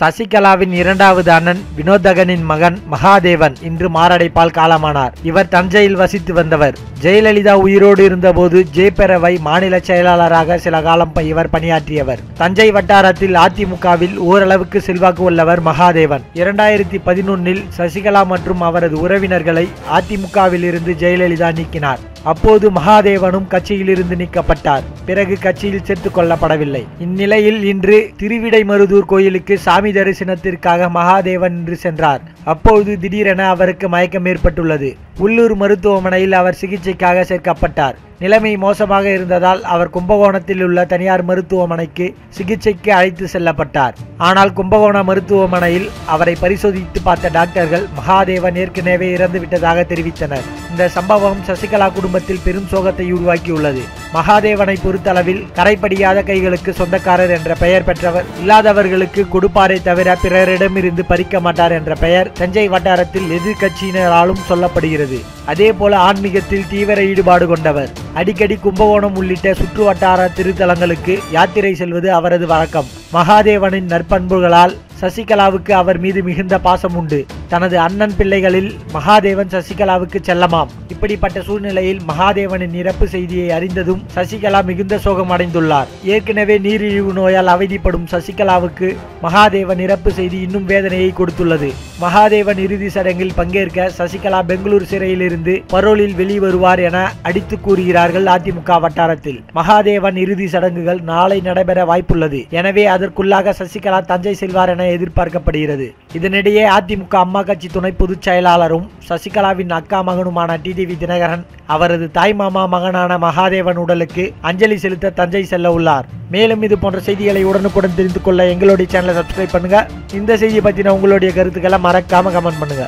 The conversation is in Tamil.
சசிகலாவின் இரண்டாவது அண்ணன் வினோதகனின் மகன் மகாதேவன் இன்று மாரடைப்பால் காலமானார். இவர் தஞ்சையில் வசித்து வந்தவர். ஜெயலலிதா உயிரோடு இருந்தபோது ஜேபெரவை மாநில செயலாளராக சில காலம் இவர் பணியாற்றியவர். தஞ்சை வட்டாரத்தில் அதிமுகவில் ஓரளவுக்கு செல்வாக்கு உள்ளவர் மகாதேவன். இரண்டாயிரத்தி பதினொன்னில் சசிகலா மற்றும் அவரது உறவினர்களை அதிமுகவில் இருந்து ஜெயலலிதா நீக்கினார். அப்போது மகாதேவனும் கட்சியிலிருந்து நீக்கப்பட்டார். பிறகு கட்சியில் சேர்த்துக் கொள்ளப்படவில்லை. இந்நிலையில் இன்று திருவிடைமருதூர் கோயிலுக்கு சாமி தரிசனத்திற்காக மகாதேவன் இன்று சென்றார். அப்போது திடீரென அவருக்கு மயக்கம் ஏற்பட்டுள்ளது. உள்ளூர் மருத்துவமனையில் அவர் சிகிச்சைக்காக சேர்க்கப்பட்டார். நிலைமை மோசமாக இருந்ததால் அவர் கும்பகோணத்தில் உள்ள தனியார் மருத்துவமனைக்கு சிகிச்சைக்கு அழைத்து செல்லப்பட்டார். ஆனால் கும்பகோண மருத்துவமனையில் அவரை பரிசோதித்து பார்த்த டாக்டர்கள் மகாதேவன் ஏற்கனவே இறந்து விட்டதாக தெரிவித்தனர். இந்த சம்பவம் சசிகலா குடும்பத்தில் பெரும் சோகத்தை உருவாக்கியுள்ளது. மகாதேவனை பொறுத்தளவில் கரைப்படியாத கைகளுக்கு சொந்தக்காரர் என்ற பெயர் பெற்றவர். இல்லாதவர்களுக்கு கொடுப்பாரை தவிர பிறரிடமிருந்து பறிக்க மாட்டார் என்ற பெயர் தஞ்சை வட்டாரத்தில் எதிர்க்கட்சியினராலும் சொல்லப்படுகிறது. அதே போல ஆன்மீகத்தில் தீவிர ஈடுபாடு கொண்டவர். அடிக்கடி கும்பகோணம் உள்ளிட்ட சுற்று வட்டார திருத்தலங்களுக்கு யாத்திரை செல்வது அவரது வழக்கம். மகாதேவனின் நற்பண்புகளால் சசிகலாவுக்கு அவர் மீது மிகுந்த பாசம் உண்டு தனது அண்ணன் பிள்ளைகளில் மகாதேவன் சசிகலாவுக்கு செல்லமாம். இப்படிப்பட்ட சூழ்நிலையில் மகாதேவனின் இறப்பு செய்தியை அறிந்ததும் சசிகலா மிகுந்த சோகம் அடைந்துள்ளார். ஏற்கனவே நீரிழிவு நோயால் அவதிப்படும் சசிகலாவுக்கு மகாதேவன் இறப்பு செய்தி இன்னும் வேதனையை கொடுத்துள்ளது. மகாதேவன் இறுதி சடங்கில் பங்கேற்க சசிகலா பெங்களூர் சிறையிலிருந்து பரோலில் வெளிவருவார் என அடித்து கூறுகிறார்கள் அதிமுக வட்டாரத்தில். மகாதேவன் இறுதி சடங்குகள் நாளை நடைபெற வாய்ப்புள்ளது. எனவே அதற்குள்ளாக சசிகலா தஞ்சை செல்வார் என எதிர்பார்க்கப்படுகிறது. இதனிடையே அதிமுக அம்மா கட்சி துணை பொதுச் செயலாளரும் சசிகலாவின் அக்கா மகனுமான டிடிவி தினகரன் அவரது தாய்மாமா மகனான மகாதேவன் உடலுக்கு அஞ்சலி செலுத்த தஞ்சை செல்ல உள்ளார். மேலும் இது போன்ற செய்திகளை உடனுக்குடன் தெரிந்து கொள்ள எங்களுடைய சேனலை சப்ஸ்கிரைப் பண்ணுங்க. இந்த செய்தியை பற்றின உங்களுடைய கருத்துக்களை மறக்காம கமெண்ட் பண்ணுங்க.